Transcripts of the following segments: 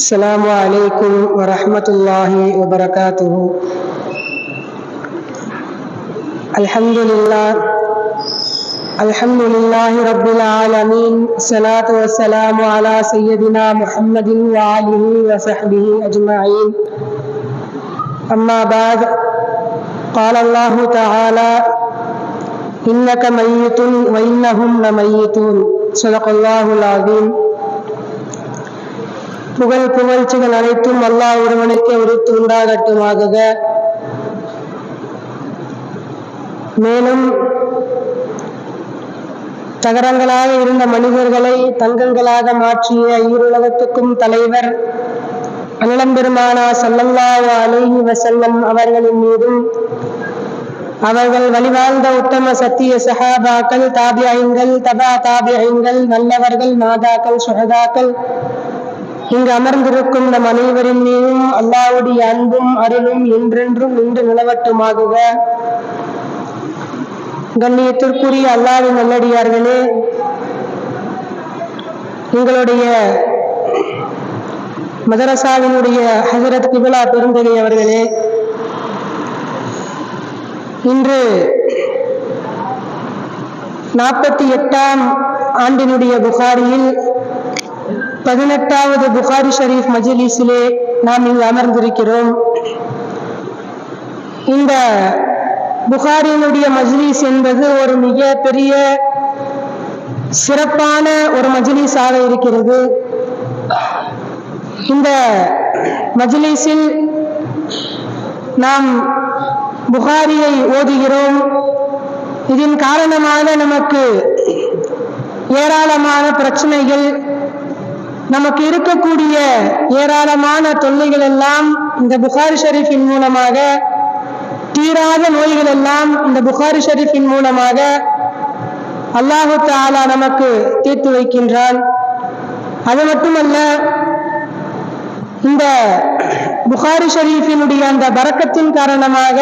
السلام عليكم ورحمة الله وبركاته. الحمد لله. الحمد لله رب العالمين. الصلاة والسلام على سيدنا محمد وآله وصحبه أجمعين. أما بعد قال الله تعالى إنك ميت وإنهم لميتون. صدق الله العظيم. புகழ் புகழ்ச்சிகள் அனைத்தும் அல்லாஹ் ஒருவனுக்கே உரித்து உண்டாகட்டுமாக மேலும் தகரங்களாக இருந்த மனிதர்களை தங்கங்களாக மாற்றிய ஈருலகத்துக்கும் தலைவர் அன்னம்பெருமானா சல்லல்லாஹு அலைஹி வசல்லம் அவர்களின் மீதும் அவர்கள் வழிவாழ்ந்த உத்தம சத்திய சஹாபாக்கள் தாபியாயங்கள் தபா தாபியாயங்கள் நல்லவர்கள் நாதாக்கள் சுகதாக்கள் இங்கு அமர்ந்திருக்கும் நம் அனைவரின் மீதும் அல்லாவுடைய அன்பும் அருளும் என்றென்றும் நின்று நிலவட்டுமாகுக. கண்ணியத்திற்குரிய அல்லாவின் நல்லடியார்களே எங்களுடைய மதரசாவினுடைய ஹசரத் கிபிலா பெருந்தகை அவர்களே இன்று நாற்பத்தி எட்டாம் ஆண்டினுடைய புகாரியில் பதினெட்டாவது புகாரி ஷரீஃப் மஜிலிஸிலே நாம் இங்கு அமர்ந்திருக்கிறோம். இந்த புகாரினுடைய மஜ்லிஸ் என்பது ஒரு மிக பெரிய சிறப்பான ஒரு மஜ்லிஸாக இருக்கிறது. இந்த மஜ்லிஸில் நாம் புகாரியை ஓதுகிறோம். இதன் காரணமாக நமக்கு ஏராளமான பிரச்சனைகள் நமக்கு இருக்கக்கூடிய ஏராளமான தொல்லைகள் எல்லாம் இந்த புகாரி ஷரீஃபின் மூலமாக தீராத நோய்கள் எல்லாம் இந்த புகாரி ஷரீஃபின் மூலமாக அல்லாஹு தாலா நமக்கு தீர்த்து வைக்கின்றான். அது மட்டுமல்ல இந்த புகாரி ஷரீஃபினுடைய அந்த பறக்கத்தின் காரணமாக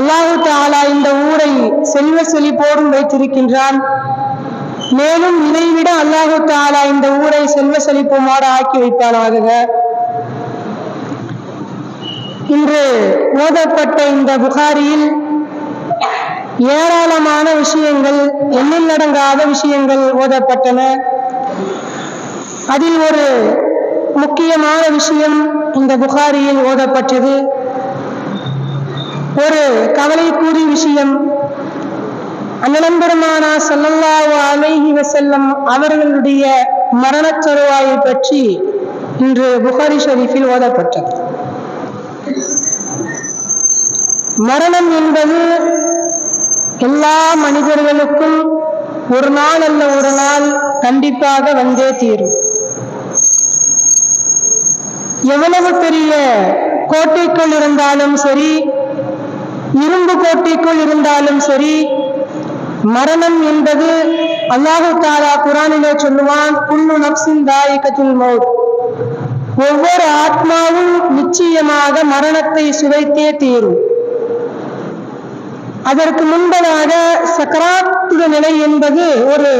அல்லாஹு தாலா இந்த ஊரை செல்வ செழிப்போடும் வைத்திருக்கின்றான். மேலும் இதைவிட அல்லாஹு தாலா இந்த ஊரை செல்வ செழிப்புமாறு ஆக்கி வைப்பானாக. இன்று ஓதப்பட்ட இந்த புகாரியில் ஏராளமான விஷயங்கள் எண்ணில் அடங்காத விஷயங்கள் ஓதப்பட்டன. அதில் ஒரு முக்கியமான விஷயம் இந்த புகாரியில் ஓதப்பட்டது. ஒரு கவலைக்குறி விஷயம் அன்னலம்பெருமானா சல்லல்லாஹு அலைஹி வசல்லம் அவர்களுடைய மரணச் சருவாயை பற்றி இன்று புகாரி ஷரீஃபில் ஓதப்பட்டது. மரணம் என்பது எல்லா மனிதர்களுக்கும் ஒரு நாள் அல்ல ஒரு நாள் கண்டிப்பாக வந்தே தீரும். எவ்வளவு பெரிய கோட்டைக்குள் இருந்தாலும் சரி இரும்பு கோட்டைக்குள் இருந்தாலும் சரி மரணம் என்பது அல்லாஹு தாலா குரானிலே சொல்லுவான் குல்லு நப்சின் தாயிகத்துல் மௌத். ஒவ்வொரு ஆத்மாவும் நிச்சயமாக மரணத்தை சுவைத்தே தீரும். அதற்கு முன்பதாக சக்கராத்துக நிலை என்பது ஒரு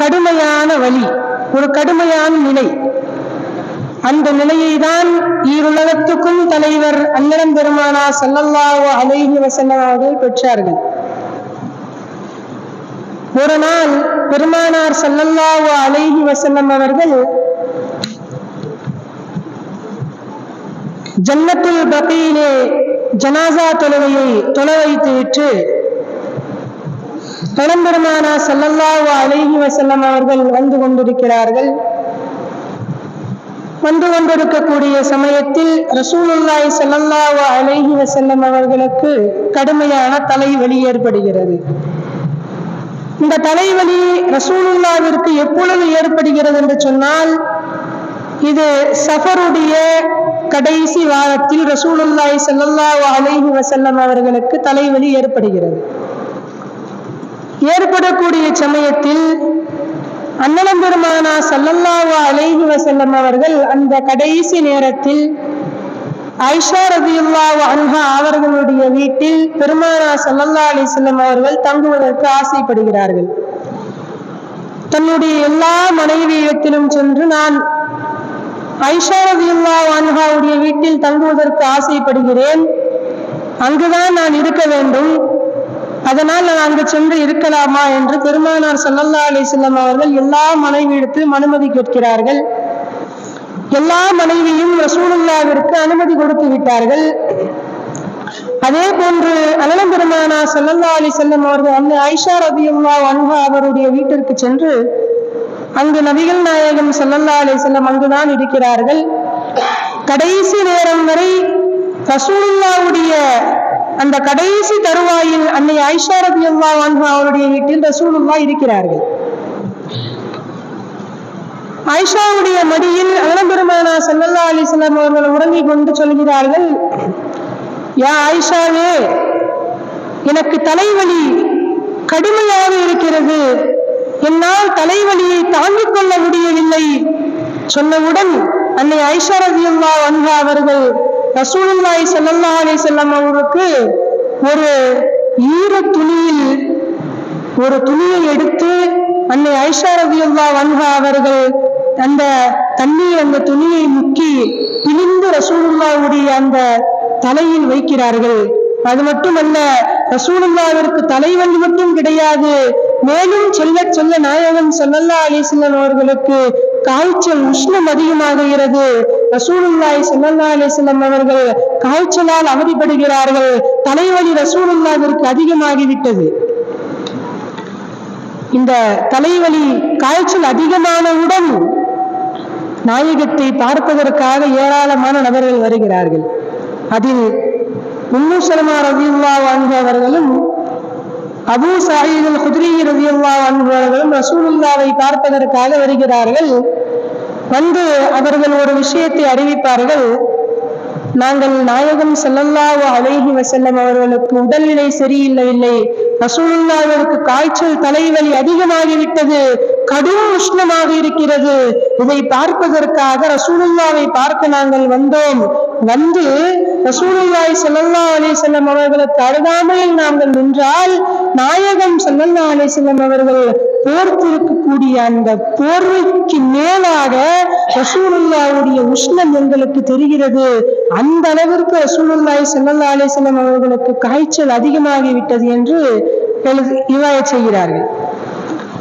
கடுமையான வழி ஒரு கடுமையான நிலை. அந்த நிலையை தான் ஈருலகத்துக்கும் தலைவர் அன்னரம் பெருமானா சல்லல்லாஹு அலைஹி வசல்லம் அவர்கள் பெற்றார்கள். ஒரு நாள் பெருமானார் சல்லல்லாஹு அலைஹி வசல்லம் அவர்கள் ஜன்னத்துல் பகையிலே ஜனாசா தொழுகையை தொழ வைத்து விட்டு பழம்பெருமானா சல்லல்லாஹு அலைஹி வசல்லம் அவர்கள் வந்து கொண்டிருக்கிறார்கள். வந்து கொண்டிருக்கக்கூடிய சமயத்தில் ரசூலுல்லாய் சல்லல்லாஹு அலைஹி வசல்லம் அவர்களுக்கு கடுமையான தலைவலி ஏற்படுகிறது. இந்த தலைவலி ரசூலுல்லாவிற்கு எப்பொழுது ஏற்படுகிறது என்று சொன்னால் இது சஃபருடைய கடைசி வாரத்தில் ரசூலுல்லாய் சல்லல்லாஹு அலைஹி வசல்லம் அவர்களுக்கு தலைவலி ஏற்படுகிறது. ஏற்படக்கூடிய சமயத்தில் அன்னலம் பெருமானா சல்லல்லாஹு அலைஹி வசல்லம் அவர்கள் அந்த கடைசி நேரத்தில் ஐஷா ரதியுல்லாஹு அன்ஹா அவர்களுடைய வீட்டில் பெருமானா சல்லல்லா அலிசல்லம் அவர்கள் தங்குவதற்கு ஆசைப்படுகிறார்கள். தன்னுடைய எல்லா மனைவியிடத்திலும் சென்று நான் ஐஷா ரதியுல்லா அன்ஹாவுடைய வீட்டில் தங்குவதற்கு ஆசைப்படுகிறேன். அங்குதான் நான் இருக்க வேண்டும். அதனால் நான் அங்கு சென்று இருக்கலாமா என்று பெருமானார் சல்லல்லா அலைஹி செல்லம் அவர்கள் எல்லா மனைவியிடத்திலும் அனுமதி கேட்கிறார்கள். எல்லா மனைவியும் ரசூலுல்லாவிற்கு அனுமதி கொடுத்து விட்டார்கள். அதே போன்று அனலம் பெருமானா ஸல்லல்லாஹு அலைஹி வஸல்லம் அவர்கள் அன்னை ஆயிஷா ரதியுல்லாஹு அன்ஹா அவருடைய வீட்டிற்கு சென்று அங்கு நபிகள் நாயகம் ஸல்லல்லாஹு அலி செல்லம் அங்குதான் இருக்கிறார்கள். கடைசி நேரம் வரை ரசூலுல்லாவுடைய அந்த கடைசி தருவாயில் அன்னை ஆயிஷா ரதியுல்லாஹு அன்ஹா அவருடைய வீட்டில் ரசூலுல்லா இருக்கிறார்கள். ஆயிஷாவுடைய மடியில் அலம்பெருமானா செல்லல்லா அலைஹி வஸல்லம் அவர்கள் உறங்கிக் கொண்டு சொல்கிறார்கள் யா ஆயிஷாவே எனக்கு தலைவலி கடுமையாக இருக்கிறது. என்னால் தலைவலியை தாங்கிக் கொள்ள முடியவில்லை. சொன்னவுடன் அன்னை ஐஷா ரதியுல்லாஹு அன்ஹா அவர்கள் ரசூலுல்லாஹி செல்லல்லா அலி செல்லம் அவருக்கு ஒரு ஈர துணியில் ஒரு துணியை எடுத்து அன்னை ஐஷா ரதியுல்லாஹு அன்ஹா அவர்கள் அந்த தண்ணீர் அந்த துணியை முக்கி பிழிந்து ரசூலுல்லாவுடைய அந்த தலையில் வைக்கிறார்கள். அது மட்டுமல்ல ரசூலுல்லாவிற்கு தலைவலி மட்டும் கிடையாது. மேலும் சொல்ல சொல்ல நாயகன் ஸல்லல்லாஹு அலிசல்லன் அவர்களுக்கு காய்ச்சல் உஷ்ணம் அதிகமாகிறது. ரசூலுல்லாய் செல்லல்லா அலிசல்லம் அவர்கள் காய்ச்சலால் அவதிப்படுகிறார்கள். தலைவலி ரசூலுல்லாவிற்கு அதிகமாகிவிட்டது. இந்த தலைவலி காய்ச்சல் அதிகமானவுடன் நாயகத்தை பார்ப்பதற்காக ஏராளமான நபர்கள் வருகிறார்கள். அதில் உம்மு சலமா ரதியுல்லாஹு அன்ஹு அவர்களும் அபூ சயீத் அல் குத்ரி அவர்களும் ரசூலுல்லாவை பார்ப்பதற்காக வருகிறார்கள். வந்து அவர்கள் ஒரு விஷயத்தை அறிவிப்பார்கள். நாங்கள் நாயகம் செல்லல்லாவோ அழகி வஸல்லம் அவர்களுக்கு உடல்நிலை சரியில்லை. இல்லை ரசூலுல்லாவிற்கு காய்ச்சல் தலைவலி அதிகமாகிவிட்டது. கடும் உஷ்ணமாக இருக்கிறது. இதை பார்ப்பதற்காக ரசூலுல்லாவை பார்க்க நாங்கள் வந்தோம். வந்து ரசூலுல்லாய் செல்லல்லா அலைஹி வஸல்லம் அவர்களுக்கு அருகாமையில் நாங்கள் நின்றால் நாயகம் செல்லல்லா அலைஹி வஸல்லம் அவர்கள் போர்த்திருக்கக்கூடிய அந்த போர்வைக்கு மேலாக ரசூலுல்லாவுடைய உஷ்ணம் எங்களுக்கு தெரிகிறது. அந்த அளவிற்கு ரசூலுல்லாய் செல்லல்லா அலைஹி வஸல்லம் அவர்களுக்கு காய்ச்சல் அதிகமாகிவிட்டது என்று எழுதி செய்கிறார்கள்.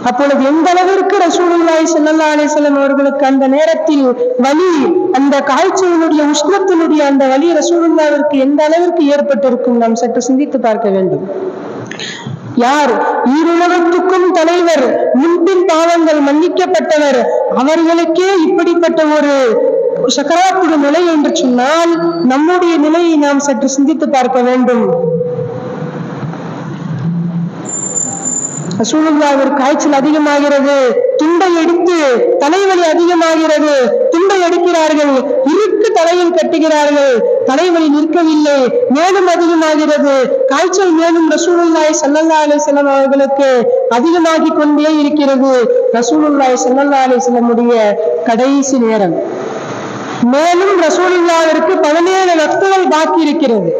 அப்பொழுது எந்த அளவிற்கு ரசூலுல்லாய் செல்லல்லா அலிசல்லம் அவர்களுக்கு அந்த நேரத்தில் வலி அந்த காய்ச்சலினுடைய உஷ்ணத்தினுடைய அந்த வலி ரசூலுல்லாவிற்கு எந்த அளவிற்கு ஏற்பட்டிருக்கும்? நாம் சற்று சிந்தித்து பார்க்க வேண்டும். யார்? ஈருலகத்துக்கும் தலைவர் முன்பின் பாவங்கள் மன்னிக்கப்பட்டவர் அவர்களுக்கே இப்படிப்பட்ட ஒரு சக்கராத்துடைய நிலை என்று சொன்னால் நம்முடைய நிலையை நாம் சற்று சிந்தித்து பார்க்க வேண்டும். ரசூலுல்லாவிற்கு காய்ச்சல் அதிகமாகிறது துண்டை எடுத்து தலைவலி அதிகமாகிறது துண்டை எடுக்கிறார்கள் இருக்கு தலையில் கட்டுகிறார்கள் தலைவலி நிற்கவில்லை மேலும் அதிகமாகிறது காய்ச்சல் மேலும் ரசூலுல்லாய் ஸல்லல்லாஹு அலைஹி வஸல்லம் அவர்களுக்கு அதிகமாகி கொண்டே இருக்கிறது. ரசூலுல்லாய் ஸல்லல்லாஹு அலைஹி வஸல்லமுடைய கடைசி நேரம். மேலும் ரசூலுல்லாவிற்கு பதினேழு வக்துகள் பாக்கி இருக்கிறது.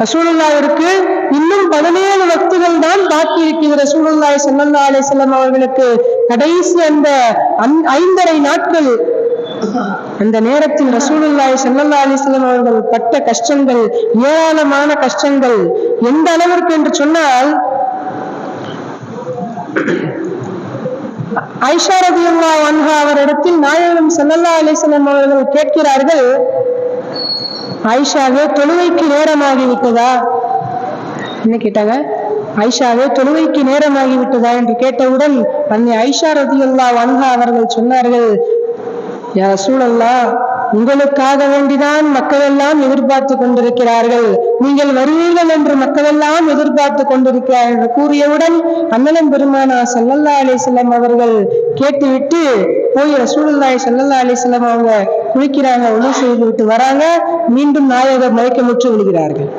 ரசூலுல்லாவிற்கு இன்னும் பதினேழு வக்துகள் தான் பாக்கி இருக்கிறது ரசூலுல்லாய் ஸல்லல்லாஹு அலைஹி செல்லம் அவர்களுக்கு கடைசி அந்த ஐந்தரை நாட்கள் அந்த நேரத்தில் ரசூலுல்லாய் ஸல்லல்லாஹு அலைஹி வஸல்லம் அவர்கள் பட்ட கஷ்டங்கள் ஏராளமான கஷ்டங்கள் எந்த அளவிற்கு என்று சொன்னால் ஐஷா ரதியுல்லா அன்ஹா அவரிடத்தில் நாயகம் ஸல்லல்லாஹு அலைஹி செல்லம் அவர்கள் கேட்கிறார்கள் ஐஷாவே தொழுவைக்கு நேரமாகி விட்டதா என்ன கேட்டாங்க? ஐஷாவே தொழுவைக்கு நேரமாகி விட்டதா என்று கேட்டவுடன் அன்னை ஐஷா ரதியுல்லா வன்ஹா அவர்கள் சொன்னார்கள் யா சூழல்லா உங்களுக்காக வேண்டிதான் மக்கள் எல்லாம் எதிர்பார்த்து கொண்டிருக்கிறார்கள். நீங்கள் வருவீர்கள் என்று மக்கள் எல்லாம் எதிர்பார்த்து கொண்டிருக்கிறார்கள் என்று கூறியவுடன் அண்ணலம் பெருமானா ஸல்லல்லாஹு அலிசல்லம் அவர்கள் கேட்டுவிட்டு போய் ரசூலுல்லாஹி செல்லல்லா அலிசல்லம் அவங்க குளிக்கிறாங்க உணவு செய்து விட்டு வராங்க. மீண்டும் நாயகர் மயக்கமுற்று விடுகிறார்கள்.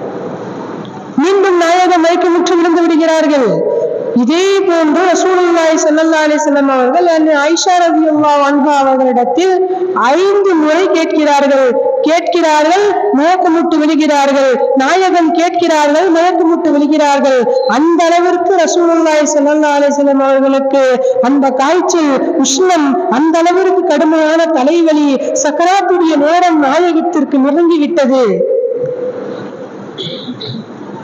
மீண்டும் நாயகம் மயக்கமுற்று விழுந்து விடுகிறார்கள். இதே போன்று ரசூலுல்லாய் ஸல்லல்லாஹு அலைஹி வஸல்லம் அவர்கள் அன்னை ரவி அல்லா அன்ஹா அவர்களிடத்தில் ஐந்து முறை கேட்கிறார்கள். கேட்கிறார்கள் மயக்கமுட்டு விழுகிறார்கள். நாயகன் கேட்கிறார்கள் மயக்கமுட்டு விழுகிறார்கள். அந்த அளவிற்கு ரசூலுல்லாய் ஸல்லல்லாஹு அலைஹி வஸல்லம் அவர்களுக்கு அந்த காய்ச்சல் உஷ்ணம் அந்த அளவிற்கு கடுமையான தலைவலி சக்கராத்துடைய நேரம் நாயகத்திற்கு நெருங்கிவிட்டது.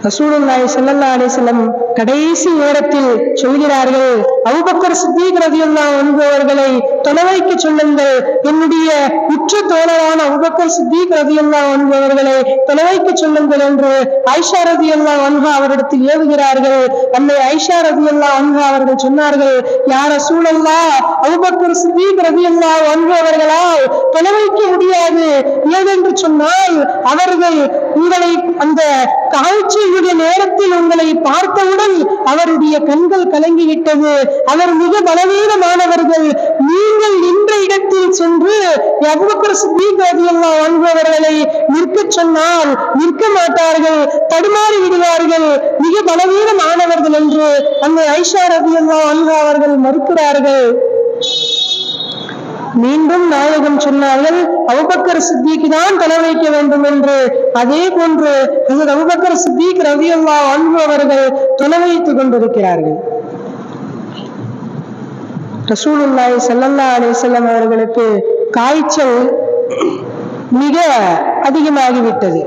ரசூலுல்லாய் ரசூலுல்லாஹி ஸல்லல்லாஹு அலைஹி கடைசி நேரத்தில் சொல்கிறார்கள் அவுபக்கர் சித்திக் ரலியல்லாஹு அன்ஹு தொலைவைக்கு சொல்லுங்கள் என்னுடைய உற்ற தோழரான அவுபக்கர் சித்திக் ரலியல்லாஹு அன்ஹு தொலைவைக்கு சொல்லுங்கள் என்று ஐஷா ரதியுல்லா அன்ஹா அவரிடத்தில் ஏவுகிறார்கள். அன்னை ஐஷா ரதியுல்லா அன்ஹா அவர்கள் சொன்னார்கள் யார் ரசூலல்லாஹ் அவுபக்கர் சித்திக் ரலியல்லாஹு அன்ஹு அவர்களால் செலவழிக்க முடியாது. ஏதென்று சொன்னால் அவர்கள் உங்களை அந்த காட்சியுடைய நேரத்தில் உங்களை பார்த்தவுடன் அவருடைய கண்கள் கலங்கிவிட்டது. அவர் மிக பலவீனமானவர்கள். நீங்கள் நின்ற இடத்தில் சென்று வாழ்பவர்களை நிற்க சொன்னால் நிற்க மாட்டார்கள் தடுமாறி விடுவார்கள். மிக பலவீனமானவர்கள் என்று அந்த ஐஷா ரலியல்லாஹு அன்ஹு அவர்கள் மறுக்கிறார்கள். மீண்டும் நாயகம் சொன்னார்கள் அவுபக்கர் சித்திக்கு தான் தலை வைக்க வேண்டும் என்று. அதே போன்று ஹசரத் அவுபக்கர் சித்திக் ரவியல்லா அன்பு அவர்கள் தலை வைத்துக் கொண்டிருக்கிறார்கள். ரசூலுல்லாய் செல்லல்லா அலைஹி செல்லம் அவர்களுக்கு காய்ச்சல் மிக அதிகமாகிவிட்டது.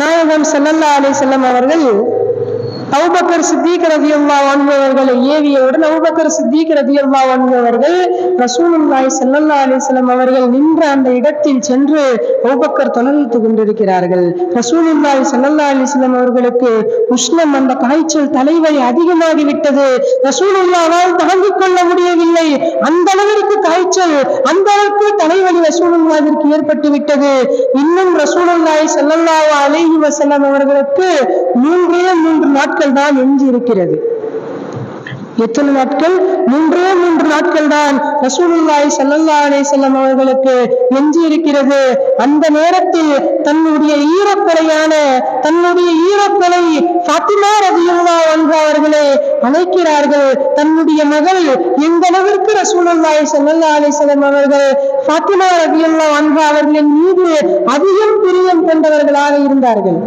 நாயகம் ஸல்லல்லாஹு அலைஹி அவர்கள் அவுபக்கர் சித்திக் ரலியல்லாஹு அல்லா வாழ்ந்தவர்களை ஏவியவுடன் அவுபக்கர் சித்திக் ரலியல்லாஹு அல்லா வாழ்ந்தவர்கள் ரசூலுல்லாய் செல்லல்லா அலிஸ்லம் அவர்கள் நின்ற அந்த இடத்தில் சென்று அவுபக்கர் தொலைத்துக் கொண்டிருக்கிறார்கள். ரசூலுல்லாய் செல்லல்லா அலிஸ்லம் அவர்களுக்கு உஷ்ணம் அந்த காய்ச்சல் தலைவலி அதிகமாகிவிட்டது ரசூலுல்லாவால் தாங்கிக் கொள்ள முடியவில்லை. அந்த அளவிற்கு காய்ச்சல் அந்த அளவுக்கு தலைவலி ரசூலுல்லாவிற்கு ஏற்பட்டு விட்டது. இன்னும் ரசூலுல்லாய் செல்லல்லாவா அலைஹி வசல்லம் அவர்களுக்கு மூன்றே மூன்று நாட்கள் தான் எஞ்சி இருக்கிறது எத்தனை நாட்கள்? மூன்றே மூன்று நாட்கள் தான் ரசூலுல்லாய் சல்லல்லா அலைஹி வஸல்லம் அவர்களுக்கு எஞ்சி இருக்கிறது அந்த நேரத்தில் தன்னுடைய ஈரப்பலையான தன்னுடைய ஈரப்பலை பாத்திமா ரதியுல்லா என்று அவர்களே அழைக்கிறார்கள் தன்னுடைய மகள் எந்த அளவிற்கு ரசூலுல்லாய் சல்லல்லா அலைஹி வஸல்லம் அவர்கள் பாத்திமா ரதியுல்லா அன்ஹா அவர்களின் மீது அதிகம் பிரியம் கொண்டவர்களாக இருந்தார்கள்.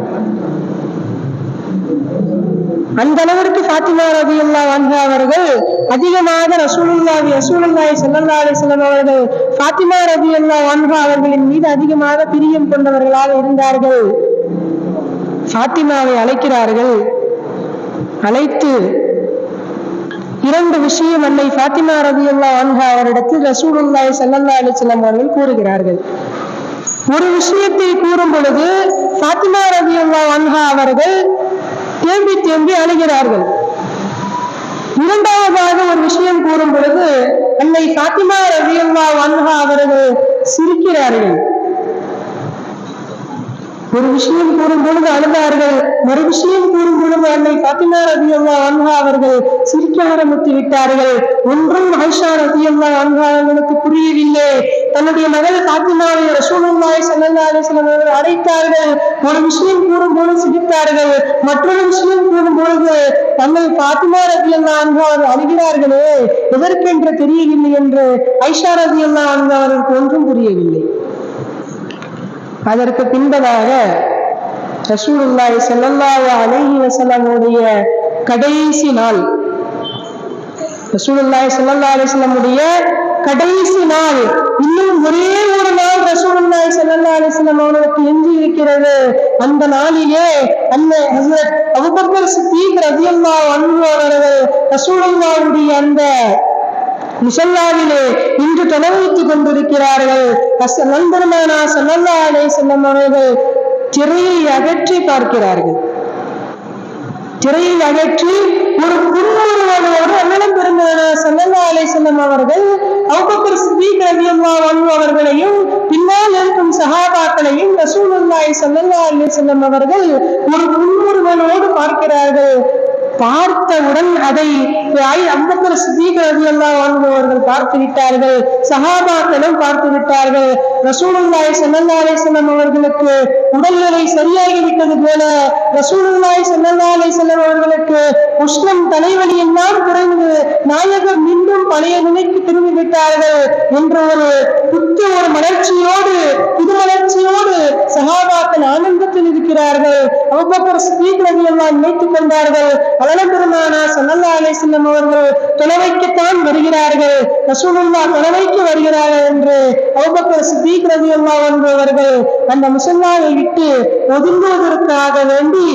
அந்த அளவிற்கு பாத்திமா ரவி அல்லா அன்ஹா அவர்கள் அதிகமாக ரசூலுல்லாவி ரசூலுல்லாய் செல்லல்லா அலைஹி வஸல்லம் அவர்கள் ரவி ரலியல்லாஹு அன்ஹா அவர்களின் மீது அதிகமாக பிரியம் கொண்டவர்களாக இருந்தார்கள். பாத்திமாவை அழைக்கிறார்கள். அழைத்து இரண்டு விஷயம் அன்னை ஃபாத்திமா ரலியல்லாஹு அன்ஹா அவரிடத்தில் ரசூலுல்லாய் ஸல்லல்லாஹு அலைஹி அவர்கள் கூறுகிறார்கள். ஒரு விஷயத்தை கூறும் பொழுது ஃபாத்திமா அல்லா அன்ஹா அவர்கள் தேம்பி தேம்பி அழுகிறார்கள். இரண்டாவதாக ஒரு விஷயம் கூறும் பொழுது அன்னை பாத்திமா ரலியல்லாஹு வன்ஹா அவர்கள் சிரிக்கிறார்கள். ஒரு விஷயம் கூறும் பொழுது அழுதார்கள். மறு விஷயம் கூறும் பொழுது அன்னை பாத்திமா ரலியல்லாஹு அன்ஹா அவர்கள் சிரிக்க ஆரம்பித்து விட்டார்கள். ஒன்றும் ஆயிஷா ரலியல்லாஹு அன்ஹா அவர்களுக்கு புரியவில்லை. தன்னுடைய மகள் பாத்திமாவை ரசூலுல்லாஹி ஸல்லல்லாஹு அலைஹி அவர்கள் அழைத்தார்கள் ஒரு விஷயம் கூறும் போது சிரித்தார்கள். மற்றொரு விஷயம் கூறும் பொழுது அன்னை ஃபாத்திமா ரலியல்லாஹு அன்ஹா அவர்கள் அழுகிறார்களே எதற்கென்று தெரியவில்லை என்று ஐஷா ரலியல்லாஹு அன்பு அவர்களுக்கு ஒன்றும் புரியவில்லை. அதற்கு பின்பதாக ரசூலுல்லாய் ஸல்லல்லாஹு அலைஹி வஸல்லமுடைய கடைசி நாள். ரசூலுல்லாய் ஸல்லல்லாஹு அலைஹி கடைசி நாள். இன்னும் ஒரே ஒரு நாள் ரசூலுல்லாஹி ஸல்லல்லாஹு அலைஹி வஸல்லம் அவர்களுக்கு எஞ்சி இருக்கிறது. அந்த நாளிலே அன்னை ஹஸரத் அபூபக்கர் சித்திக் ரலியல்லாஹு அன்ஹு அவர்கள் ரசூலுல்லாஹுடைய அந்த முசல்லாவிலே இன்று தொலைவைத்துக் கொண்டிருக்கிறார்கள். நண்பருமானா சல்லல்லா அலே செல்லம் அவர்கள் திரையை அகற்றி பார்க்கிறார்கள். திரையை அகற்றி ஒரு புன்முறுவலோடு அண்ணலம் பெருமான சல்லல்லா அலே அவர்கள் அவுபக்கர் சித்திக் ரவியம்மா அன்ஹு அவர்களையும் பின்னால் இருக்கும் சகாபாக்களையும் ரசூலுல்லாய் ஸல்லல்லாஹு அலைஹி அவர்கள் ஒரு புன்முறுவலோடு பார்க்கிறார்கள். பார்த்தவுடன் அதை அம்பக்கர் சித்திக் ரலியல்லாஹு அன்ஹு பார்த்து விட்டார்கள் சகாபாக்களும் பார்த்து விட்டார்கள் ரசூலுல்லாய் ஸல்லல்லாஹு அலைஹி அவர்களுக்கு உடல்நிலை சரியாகி விட்டது போல ரசூலுல்லாய் ஸல்லல்லாஹு அலைஹி அவர்களுக்கு உஷ்ணம் தலைவலி எல்லாம் குறைந்து நாயகர் மீண்டும் பழைய நிலைக்கு திரும்பி விட்டார்கள் என்ற ஒரு புத்த ஒரு மலர்ச்சியோடு புது மலர்ச்சியோடு சகாபாக்கள் ஆனந்தத்தில் இருக்கிறார்கள். அவ்வப்பர் ஸ்பீக் எல்லாம் நினைத்துக் கொண்டார்கள். அலன பெருமானா ஸல்லல்லாஹு அலைஹி அவர்கள் தொலைவைக்குத்தான் வருகிறார்கள். ரசூலுல்லா தொலைவைக்கு வருகிறார்கள் என்று அவ்வப்பர் ஸ்பீக் ரவியெல்லாம் என்பவர்கள் அந்த முசல்லாவை விட்டு ஒதுங்குவதற்காக வேண்டி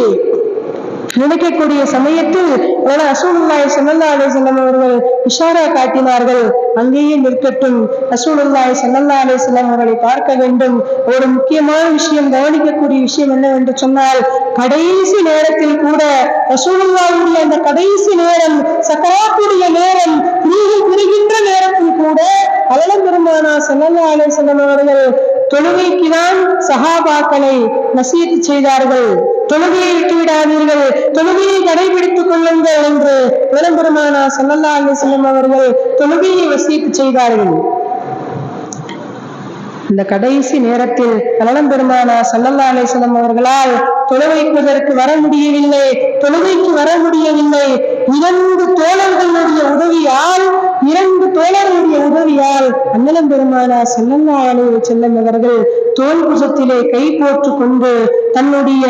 நினைக்கக்கூடிய சமயத்தில் ரசூலுல்லாய் ஸல்லல்லாஹு அலைஹி வஸல்லம் அவர்கள் இஷாரா காட்டினார்கள். அங்கேயே நிற்கட்டும். ரசூலுல்லாய் சல்லல்லா அலைஹி வஸல்லம் அவர்களை பார்க்க வேண்டும். ஒரு முக்கியமான விஷயம் கவனிக்கக்கூடிய விஷயம் என்னவென்று சொன்னால் கடைசி நேரத்தில் கூட ரசூலுல்லாவுடைய அந்த கடைசி நேரம் சக்கராத்துடைய நேரம் நீர்கள் புரிகின்ற நேரத்தில் கூட அலலம் பெருமானா சல்லல்லா அலைஹி வஸல்லம் அவர்கள் தொழுகைக்குதான் சஹாபாக்களை நசீத்து செய்தார்கள். தொழுகையை விட்டுவிடாதீர்கள் தொழுகையை கடைபிடித்துக் கொள்ளுங்கள் என்று விளம்பெருமானா சல்லல்லா அலிஸ்லம் அவர்கள் தொழுகையை வசீத்து செய்தார்கள். இந்த கடைசி நேரத்தில் கலனம் பெருமானா சல்லல்லா அலிஸ்லம் அவர்களால் தொழுவைப்பதற்கு வர முடியவில்லை தொழுகைக்கு வர முடியவில்லை. இரண்டு தோழர்களுடைய உதவியால் இரண்டு தோழர்களுடைய உதவியால் அண்ணலம் பெருமானா சல்லல்லா அலைஹி செல்லம் அவர்கள் தோல் புசத்திலே கை போட்டு கொண்டு தன்னுடைய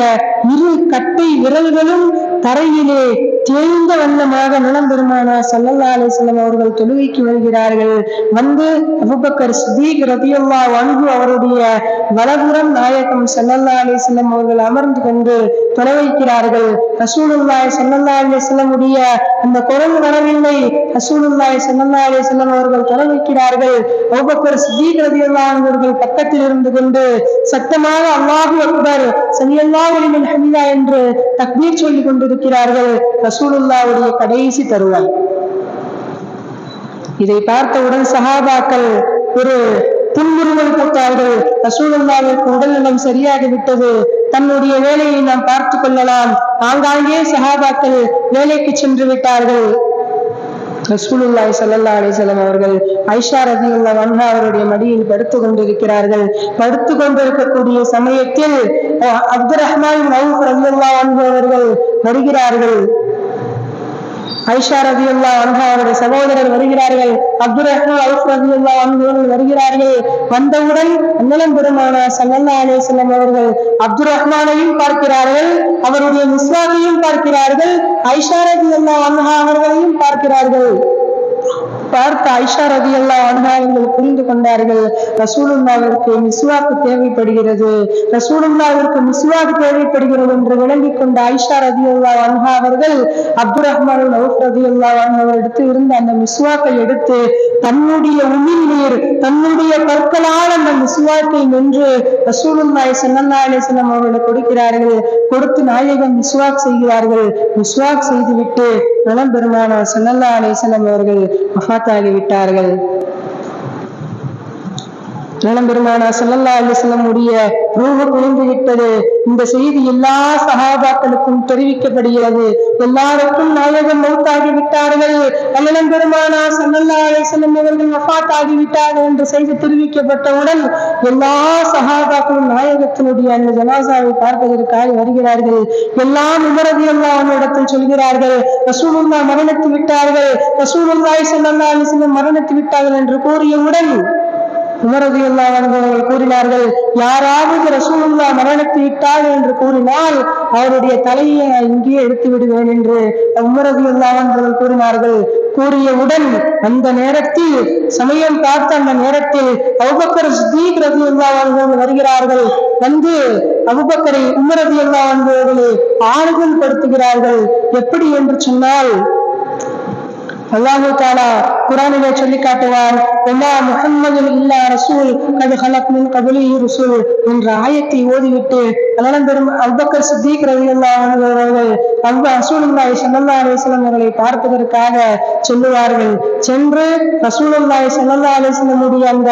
இரு கட்டை விரல்களும் தரையிலே தேய்ந்த வண்ணமாக நலம் சல்லல்லா அலிஸ்லம் அவர்கள் தொழுகைக்கு வருகிறார்கள். வந்து அபுபக்கர் சுதீக் ரதியுல்லா அன்பு அவருடைய வலதுரம் நாயகம் சல்லல்லா அலிஸ்லம் அவர்கள் அமர்ந்து கொண்டு தொலை வைக்கிறார்கள். ரசூலுல்லாய் சல்லல்லா அலிஸ்லாம் உடைய அந்த குரல் வரவில்லை. ரசூலுல்லாய் சல்லல்லா அலிஸ்லம் அவர்கள் தொலை வைக்கிறார்கள். அபுபக்கர் சுதீக் ரதியுல்லா அவர்கள் பக்கத்தில் இருந்து கொண்டு சத்தமாக அல்லாஹு அக்பர் சனியல்லாஹு ஒளிமின் ஹமிதா என்று தக்பீர் சொல்லிக் கொண்டிருக்கிறார்கள். ரசூலுல்லாவுடைய கடைசி தருவாய். இதை பார்த்தவுடன் சஹாபாக்கள் ஒரு துன்புறுவல் போட்டார்கள். ரசூலுல்லாவிற்கு உடல்நலம் சரியாகி விட்டது. தன்னுடைய வேலையை நாம் பார்த்து கொள்ளலாம். ஆங்காங்கே சஹாபாக்கள் வேலைக்கு சென்று விட்டார்கள். ரசூலுல்லாய் சல்லல்லா அலைஹி அவர்கள் ஐஷா உள்ள அன்ஹா அவருடைய மடியில் படுத்து கொண்டிருக்கிறார்கள். படுத்து கொண்டிருக்கக்கூடிய சமயத்தில் அஹ், ரஹ்மான் ரவுஃப் அவர்கள் வருகிறார்கள். ஐஷா ரதியுல்லா அன்ஹா அவருடைய சகோதரர் வருகிறார்கள். அப்துல் ரஹ்மான் அவுஃப் ரதியுல்லா அவர்கள் வருகிறார்கள். வந்தவுடன் அன்னலம் பெருமான சல்லல்லா அலிஸ்லாம் அவர்கள் அப்துல் ரஹ்மானையும் பார்க்கிறார்கள். அவருடைய மிஸ்வாகையும் பார்க்கிறார்கள். ஐஷா ரதியுல்லா அன்ஹா அவர்களையும் பார்க்கிறார்கள். பார்த்த ஐஷா ரவி அல்லா அவர்கள் புரிந்து கொண்டார்கள். ரசூலுல்லாவிற்கு மிஸ்வாக்கு தேவைப்படுகிறது. ரசூலுல்லாவிற்கு மிஸ்வாக்கு தேவைப்படுகிறது என்று விளங்கிக் கொண்ட ஐஷா ரவி அல்லா அன்ஹா அவர்கள் அப்துல் ரஹ்மான் நவுப் ரதி அல்லா அவரிடத்து இருந்த அந்த மிஸ்வாக்கை எடுத்து தன்னுடைய உமிழ் நீர் தன்னுடைய கற்களால் அந்த மிஸ்வாக்கை நின்று ரசூலுல்லாய் சல்லல்லா அலிஸ்லாம் அவர்களை கொடுக்கிறார்கள். கொடுத்து நாயகம் மிஸ்வாக் செய்கிறார்கள். மிஸ்வாக் செய்துவிட்டு நலம் பெருமானா சல்லல்லா அலிஸ்லாம் அவர்கள். வஃபாத்தாகி விட்டார்கள் இளம்பெருமானா செல்லல்லா சல்லல்லா உடைய ரூஹு குளிந்து விட்டது. இந்த செய்தி எல்லா சகாபாக்களுக்கும் தெரிவிக்கப்படுகிறது. எல்லாருக்கும் நாயகம் மௌத்தாகி விட்டார்கள். அல்லலம் பெருமானா சல்லல்லா அலிஸ்லாம் அவர்கள் வஃபாத் ஆகிவிட்டார்கள் என்று செய்தி தெரிவிக்கப்பட்டவுடன் எல்லா சகாபாக்களும் நாயகத்தினுடைய அந்த ஜனாசாவை பார்ப்பதற்காக வருகிறார்கள். எல்லாம் உமரதி அல்லா அவனிடத்தில் சொல்கிறார்கள் ரசூலுல்லா மரணத்து விட்டார்கள். ரசூலுல்லாய் சல்லல்லா அலிஸ்லாம் மரணத்து விட்டார்கள் என்று கூறியவுடன் உமரது அவர்கள் கூறினார்கள் யாராவது ரசூலுல்லா மரணத்தை விட்டார் என்று கூறினால் அவருடைய தலையை இங்கே இங்கேயே எடுத்து விடுவேன் என்று உமரது அவர்கள் கூறினார்கள். கூறியவுடன் அந்த நேரத்தில் சமயம் பார்த்த அந்த நேரத்தில் அவுபக்கர் சித்தீக் ரதி அவர்கள் வருகிறார்கள். வந்து அவுபக்கரை உமரதி அவர்களை ஆறுதல் படுத்துகிறார்கள் எப்படி என்று சொன்னால் அல்லாஹு தாலா குரானிலே சொல்லி காட்டுவார் ஒமா முஹம்மது இல்லா ரசூல் கது ஹலக் மின் கபலி ரசூல் என்ற ஆயத்தை ஓதிவிட்டு அலனம் பெரும் அபுபக்கர் சித்திக் ரலியல்லாஹு அன்ஹு அவர்கள் அன்பு ரசூலுல்லாஹி ஸல்லல்லாஹு அலைஹி அவர்களை பார்ப்பதற்காக சொல்லுவார்கள். சென்று ரசூலுல்லாய் சல்லல்லா அலிஸ்லமுடைய அந்த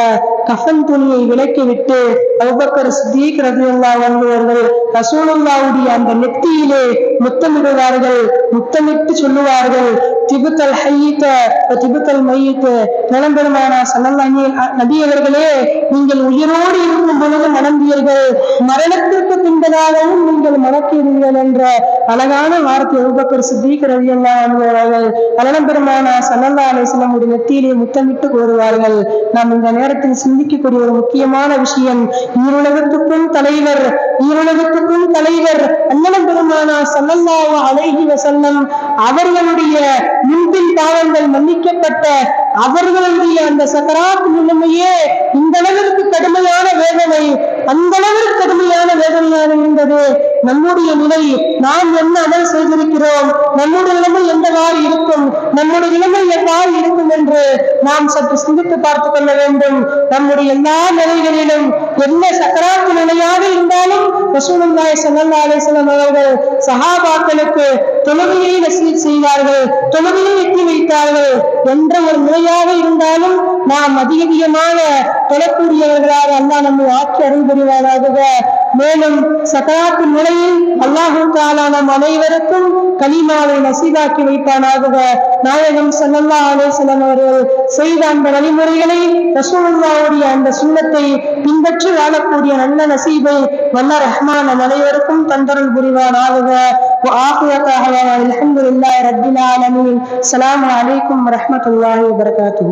கஃன் துணியை விலக்கிவிட்டு அபுபக்கர் சித்திக் ரலியல்லாஹு அன்ஹு அவர்கள் ரசூலுல்லாஹுடைய அந்த நெத்தியிலே முத்தமிடுவார்கள். முத்தமிட்டு சொல்லுவார்கள் திபுத்தல் ஹையித்த திபுத்தல் மையித்த நிலம்பெருமான சல்லல்லாஹி நபியவர்களே நீங்கள் உயிரோடு இருக்கும் பொழுது மணந்தீர்கள் மரணத்திற்கு பின்பதாகவும் நீங்கள் மணக்கிறீர்கள் என்ற அழகான வார்த்தை உபக்கர் சித்திக் ரலியல்லாஹு அன்ஹு அவர்கள் பலனம்பெருமான சல்லல்லா அலிஸ்லாம் நெத்தியிலே முத்தமிட்டு கோருவார்கள் நாம் இந்த நேரத்தில் சிந்திக்கக்கூடிய ஒரு முக்கியமான விஷயம் ஈருலகத்துக்கும் தலைவர் ஈருலகத்துக்கும் தலைவர் அண்ணனம் பெருமானா சல்லல்லாஹு அலைஹி வசல்லம் அவர்களுடைய முன்பின் பாவங்கள் மன்னிக்கப்பட்ட அவர்களுடைய அந்த சக்கராத் நிலைமையே இந்த அளவிற்கு கடுமையான வேதனை அந்த அளவிற்கு கடுமையான வேதனையாக இருந்தது. நம்முடைய நிலை நாம் என்ன அமல் செய்திருக்கிறோம்? நம்முடைய நிலைமை எந்தவாறு இருக்கும்? நம்முடைய நிலைமை எவ்வாறு இருக்கும் என்று நாம் சற்று சிந்தித்து பார்த்துக் கொள்ள வேண்டும். நம்முடைய எல்லா நிலைகளிலும் என்ன சக்கராத்து நிலையாக இருந்தாலும் ரசூலுல்லாஹி ஸல்லல்லாஹு அலைஹி அவர்கள் சஹாபாக்களுக்கு தொழுகையை நசீர் செய்தார்கள் தொழுகையை எட்டி வைத்தார்கள். என்ற ஒரு நிலையாக இருந்தாலும் நாம் அதிக அதிகமாக தொழக்கூடியவர்களாக அண்ணா நம்மை ஆக்கி அருள் புரிவாராக மேலும் சக்கராத்து நிலையில் அல்லாஹு தாலா நம் அனைவருக்கும் கனிமாவை நசீதாக்கி வைப்பானாக. நாயகம் சல்லல்லா அலேசலம் அவர்கள் செய்த அந்த வழிமுறைகளை ரசூலுல்லாவுடைய அந்த சுண்ணத்தை பின்பற்றி வாழக்கூடிய நல்ல நசீபை வல்ல ரஹ்மான் நம் அனைவருக்கும் தந்தருள் புரிவான் ஆளுக அலமதுல்லாய் ரபின் ஆலமின். அலாம் வலைக்கம் வரமத்துல வரகாத்து